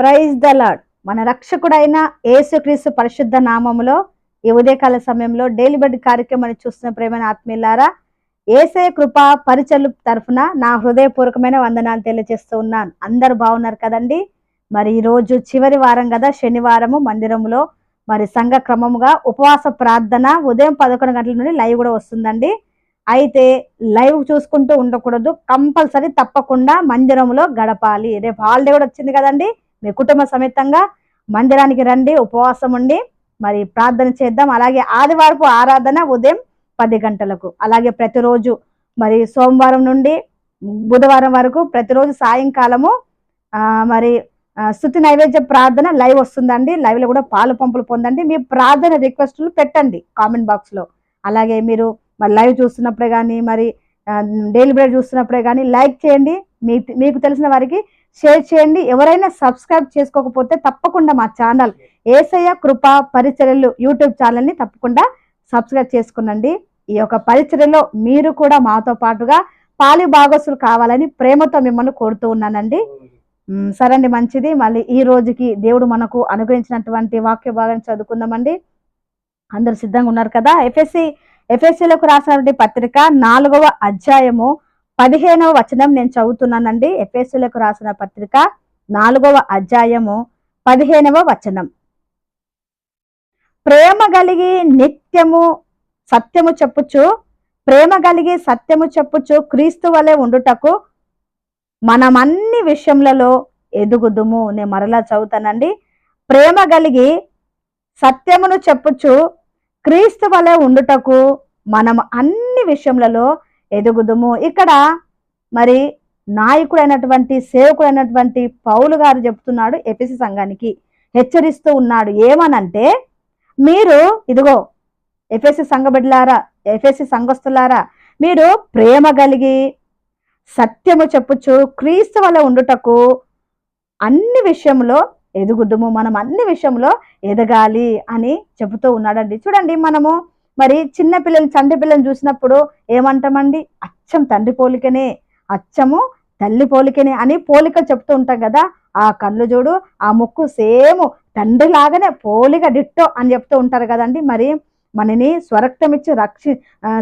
Praise the lord మన రక్షకుడైన యేసుక్రీస్తు పరిశుద్ధ నామములో ఈ ఉదయకాల సమయంలో డైలీ బెడ్ కార్యక్రమాన్ని చూస్తున్న ప్రేమైన ఆత్మీయులారా ఏసే కృప పరిచలు తరఫున నా హృదయపూర్వకమైన వందనాలు తెలియజేస్తూ ఉన్నాను. అందరు బాగున్నారు కదండి? మరి ఈ రోజు చివరి వారం కదా శనివారము మందిరంలో మరి సంఘ క్రమముగా ఉపవాస ప్రార్థన ఉదయం పదకొండు గంటల నుండి లైవ్ కూడా వస్తుందండి. అయితే లైవ్ చూసుకుంటూ ఉండకూడదు కంపల్సరీ తప్పకుండా మందిరంలో గడపాలి. రేపు హాలిడే కూడా వచ్చింది కదండి? మీ కుటుంబ సమేతంగా మందిరానికి రండి ఉపవాసం ఉండి మరి ప్రార్థన చేద్దాం. అలాగే ఆదివారపు ఆరాధన ఉదయం పది గంటలకు. అలాగే ప్రతిరోజు మరి సోమవారం నుండి బుధవారం వరకు ప్రతిరోజు సాయంకాలము మరి స్థుతి నైవేద్య ప్రార్థన లైవ్ వస్తుందండి. లైవ్లో కూడా పాలు పంపులు పొందండి. మీ ప్రార్థన రిక్వెస్ట్లు పెట్టండి కామెంట్ బాక్స్లో. అలాగే మీరు మరి లైవ్ చూస్తున్నప్పుడే కానీ మరి డైలీ బ్రేడ్ చూస్తున్నప్పుడే కానీ లైక్ చేయండి. మీకు తెలిసిన వారికి షేర్ చేయండి. ఎవరైనా సబ్స్క్రైబ్ చేసుకోకపోతే తప్పకుండా మా ఛానల్ ఏసయ్య కృప పరిచర్యలు యూట్యూబ్ ఛానల్ని తప్పకుండా సబ్స్క్రైబ్ చేసుకునండి. ఈ యొక్క పరిచర్యలో మీరు కూడా మాతో పాటుగా పాలి భాగస్సులు కావాలని ప్రేమతో మిమ్మల్ని కోరుతూ ఉన్నానండి. సరే అండి మంచిది. మళ్ళీ ఈ రోజుకి దేవుడు మనకు అనుగ్రహించినటువంటి వాక్య భాగాన్ని చదువుకుందామండి. అందరు సిద్ధంగా ఉన్నారు కదా? ఎఫ్ఎస్సి ఎఫ్ఎస్సిలకు రాసినటువంటి పత్రిక నాలుగవ అధ్యాయము పదిహేనవ వచనం నేను చదువుతున్నానండి. ఎఫ్ఎస్లకు రాసిన పత్రిక నాలుగవ అధ్యాయము పదిహేనవ వచనం. ప్రేమ కలిగి నిత్యము సత్యము చెప్పుచు ప్రేమ కలిగి సత్యము చెప్పుచు క్రీస్తు వలె ఉండుటకు మనం అన్ని విషయములలో ఎదుగుదుము. నేను మరలా చదువుతానండి. ప్రేమ కలిగి సత్యమును చెప్పుచు క్రీస్తు వలె ఉండుటకు మనం అన్ని విషయములలో ఎదుగుదుము. ఇక్కడ మరి నాయకుడైనటువంటి సేవకుడైనటువంటి పౌలు గారు చెప్తున్నాడు ఎపిసి సంఘానికి హెచ్చరిస్తూ ఉన్నాడు. ఏమనంటే మీరు ఇదిగో ఎఫ్ఎస్సి సంఘబిడ్లారా ఎఫ్ఎస్సి సంఘస్థులారా మీరు ప్రేమ కలిగి సత్యము చెప్పుచు క్రీస్తు వల్ల ఉండుటకు అన్ని విషయంలో ఎదుగుదుము. మనం అన్ని విషయంలో ఎదగాలి అని చెబుతూ ఉన్నాడండి. చూడండి మనము మరి చిన్న పిల్లలు చంటి పిల్లలు చూసినప్పుడు ఏమంటామండి? అచ్చం తండ్రి పోలికనే అచ్చము తల్లి పోలికనే అని పోలిక చెప్తూ ఉంటాం కదా ఆ కళ్ళు చూడు ఆ ముక్కు సేమ్ తండ్రి లాగానే పోలిక డిట్టో అని చెప్తూ ఉంటారు కదండి. మరి మనని స్వరక్తం ఇచ్చి రక్షి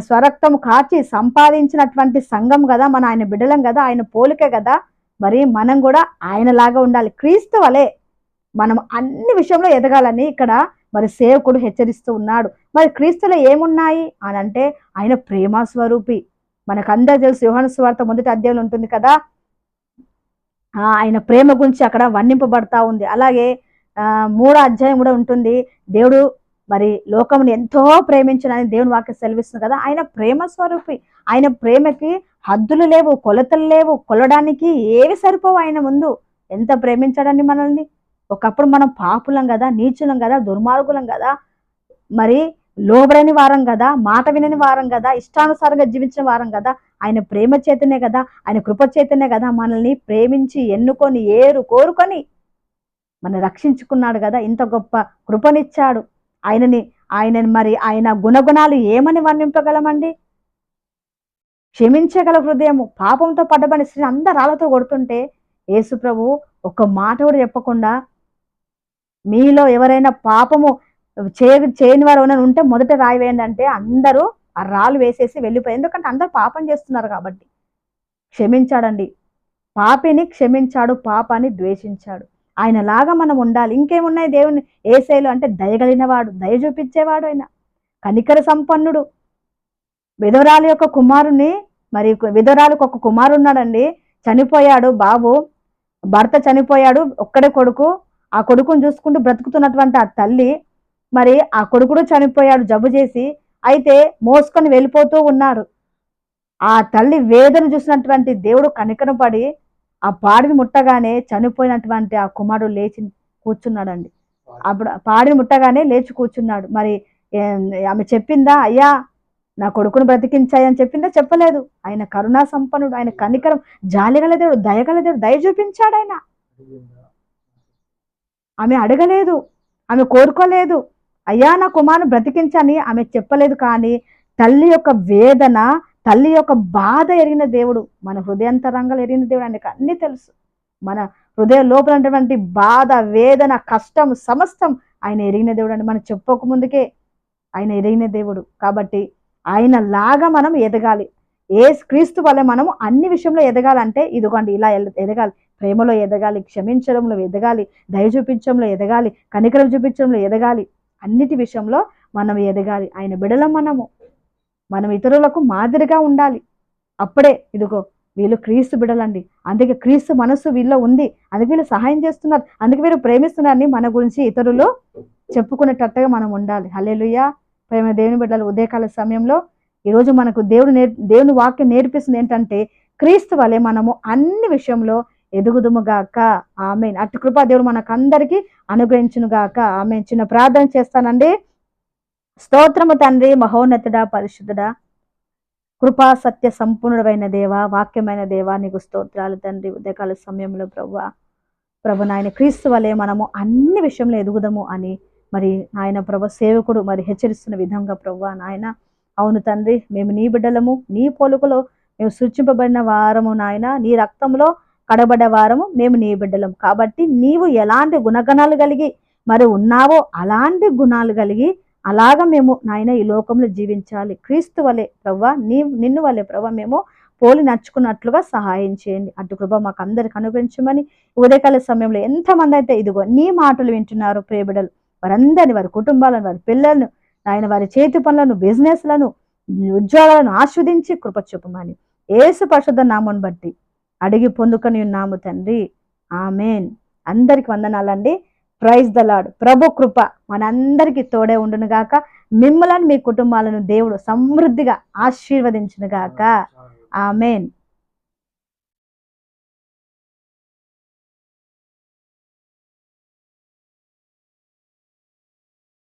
స్వరక్తం కాచి సంపాదించినటువంటి సంఘం కదా మన ఆయన బిడ్డలం కదా ఆయన పోలికే కదా మరి మనం కూడా ఆయనలాగా ఉండాలి. క్రీస్తు వలే మనం అన్ని విషయంలో ఎదగాలని ఇక్కడ మరి సేవకుడు హెచ్చరిస్తూ ఉన్నాడు. మరి క్రీస్తులో ఏమున్నాయి? అని అంటే ఆయన ప్రేమ స్వరూపి. మనకందరూ తెలుసు యోహాను స్వార్థ మొదటి అధ్యాయంలో ఉంటుంది కదా? ఆ, ఆయన ప్రేమ గురించి అక్కడ వర్ణింపబడతా ఉంది. అలాగే ఆ, మూడో అధ్యాయం కూడా ఉంటుంది. దేవుడు మరి లోకముని ఎంతో ప్రేమించడానికి దేవుని వాక్య సెలవిస్తుంది కదా? ఆయన ప్రేమ స్వరూపి. ఆయన ప్రేమకి హద్దులు లేవు కొలతలు లేవు. కొలడానికి ఏవి సరిపోవు ఆయన ముందు? ఎంత ప్రేమించాడండి మనల్ని? ఒకప్పుడు మనం పాపులం కదా నీచులం కదా దుర్మార్గులం కదా మరి లోబడని వారం కదా మాట వినని వారం కదా ఇష్టానుసారంగా జీవించిన వారం కదా ఆయన ప్రేమ చేతనే కదా ఆయన కృప చేతనే కదా మనల్ని ప్రేమించి ఎన్నుకొని ఏరు కోరుకొని మన రక్షించుకున్నాడు కదా ఇంత గొప్ప కృపనిచ్చాడు. ఆయనని ఆయనని మరి ఆయన గుణగుణాలు ఏమని వర్ణింపగలమండి? క్షమించగల హృదయము పాపంతో పడ్డబడి స్త్రీని అందరు రాళ్ళతో కొడుతుంటే యేసు ప్రభు ఒక మాట కూడా చెప్పకుండా మీలో ఎవరైనా పాపము చే చేయని వారు ఎవరైనా ఉంటే మొదట రాయి వేయండి అంటే అందరూ ఆ రాళ్ళు వేసేసి వెళ్ళిపోయారు. ఎందుకంటే అందరూ పాపం చేస్తున్నారు కాబట్టి. క్షమించాడండి. పాపిని క్షమించాడు పాపాన్ని ద్వేషించాడు. ఆయనలాగా మనం ఉండాలి. ఇంకేమున్నాయి దేవుని? ఏసైలు అంటే దయగలిగినవాడు దయ చూపించేవాడు ఆయన. కనికర సంపన్నుడు. విధవరాలు యొక్క కుమారుని మరి విధవరాలకు ఒక కుమారుడు ఉన్నాడండి. చనిపోయాడు బాబు. భర్త చనిపోయాడు ఒక్కడే కొడుకు. ఆ కొడుకును చూసుకుంటూ బ్రతుకుతున్నటువంటి ఆ తల్లి మరి ఆ కొడుకుడు చనిపోయాడు జబ్బు చేసి. అయితే మోసుకొని వెళ్ళిపోతూ ఉన్నారు. ఆ తల్లి వేదన చూసినటువంటి దేవుడు కనికన పడి ఆ పాడిని ముట్టగానే చనిపోయినటువంటి ఆ కుమారుడు లేచి కూర్చున్నాడండి. అప్పుడు పాడిని ముట్టగానే లేచి కూర్చున్నాడు. మరి ఆమె చెప్పిందా అయ్యా నా కొడుకును బ్రతికించాయని చెప్పిందా? చెప్పలేదు. ఆయన కరుణా సంపన్నుడు ఆయన కనికరం జాలిగల దేవుడు దయగల దేవుడు దయ చూపించాడు ఆయన. ఆమె అడగలేదు ఆమె కోరుకోలేదు. అయ్యా నా కుమారుని బ్రతికించని ఆమె చెప్పలేదు కానీ తల్లి యొక్క వేదన తల్లి యొక్క బాధ ఎరిగిన దేవుడు మన హృదయంతరంగాలు ఎరిగిన దేవుడు ఆయనకు అన్నీ తెలుసు. మన హృదయ లోపల ఉన్నటువంటి బాధ వేదన కష్టం సమస్తం ఆయన ఎరిగిన దేవుడు అండి మనం చెప్పక ముందుకే ఆయన ఎరిగిన దేవుడు. కాబట్టి ఆయన లాగా మనం ఎదగాలి. ఏ క్రీస్తు వల్ల మనము అన్ని విషయంలో ఎదగాలంటే ఇదిగోండి ఇలా ఎదగాలి. ప్రేమలో ఎదగాలి క్షమించడంలో ఎదగాలి దయ చూపించడంలో ఎదగాలి కనికరం చూపించడంలో ఎదగాలి అన్నిటి విషయంలో మనం ఎదగాలి. ఆయన బిడల మనము. మనం ఇతరులకు మాదిరిగా ఉండాలి. అప్పుడే ఇదిగో వీళ్ళు క్రీస్తు బిడలండి. అందుకే క్రీస్తు మనసు వీళ్ళలో ఉంది. అందుకే వీళ్ళు సహాయం చేస్తున్నారు. అందుకే వీరు ప్రేమిస్తున్నారని మన గురించి ఇతరులు చెప్పుకునేటట్టుగా మనం ఉండాలి. హలేలుయ్యా ప్రేమ దేవుని బిడ్డలు ఉదయకాల సమయంలో ఈరోజు మనకు దేవుడు నేర్ దేవుని వాక్యం నేర్పిస్తుంది ఏంటంటే క్రీస్తు వలె మనము అన్ని విషయంలో ఎదుగుదుము గాక ఆమె అటు కృపాదేవుడు మనకందరికీ అనుగ్రహించునుగాక. ఆమె చిన్న ప్రార్థన చేస్తానండి. స్తోత్రము తండ్రి మహోన్నతుడా పరిశుద్ధుడా. కృపా సత్య సంపూర్ణుడైన దేవ వాక్యమైన దేవా నీకు స్తోత్రాలు తండ్రి ఉదయకాల సమయంలో ప్రభు ప్రభు నాయన క్రీస్తు వలె మనము అన్ని విషయంలో ఎదుగుదము అని మరి నాయన ప్రభు సేవకుడు మరి హెచ్చరిస్తున్న విధంగా ప్రభు నాయన. అవును తండ్రి మేము నీ బిడ్డలము నీ పోలుకలో మేము సూచింపబడిన వారము నాయన. నీ రక్తంలో కడబడ్డ వారము మేము నీ బిడ్డలం. కాబట్టి నీవు ఎలాంటి గుణగణాలు కలిగి మరి ఉన్నావో అలాంటి గుణాలు కలిగి అలాగ మేము నాయన ఈ లోకంలో జీవించాలి. క్రీస్తు వలె ప్రవ్వా నీ నిన్ను వలె ప్రవ్వా మేము పోలి నడుచుకున్నట్లుగా సహాయం చేయండి. అటు కృప మాకు అందరికి అనుగ్రహించమని ఉదయకాల సమయంలో ఎంతమంది అయితే ఇదిగో నీ మాటలు వింటున్నారు ప్రేబిడలు వారందరిని వారి కుటుంబాలను వారి పిల్లలను ఆయన వారి చేతి పనులను బిజినెస్లను ఉద్యోగాలను ఆస్వాదించి కృప చూపమని. ఏసు పరిశుద్ధ నామం బట్టి అడిగి పొందుకొని ఉన్నాము తండ్రి. ఆమెన్. అందరికి వందనాలండి. ప్రైజ్ ద లాడ్ ప్రభు కృప మనందరికీ తోడే ఉండును గాక మిమ్మలను మీ కుటుంబాలను దేవుడు సమృద్ధిగా ఆశీర్వదించును గాక ఆమెన్.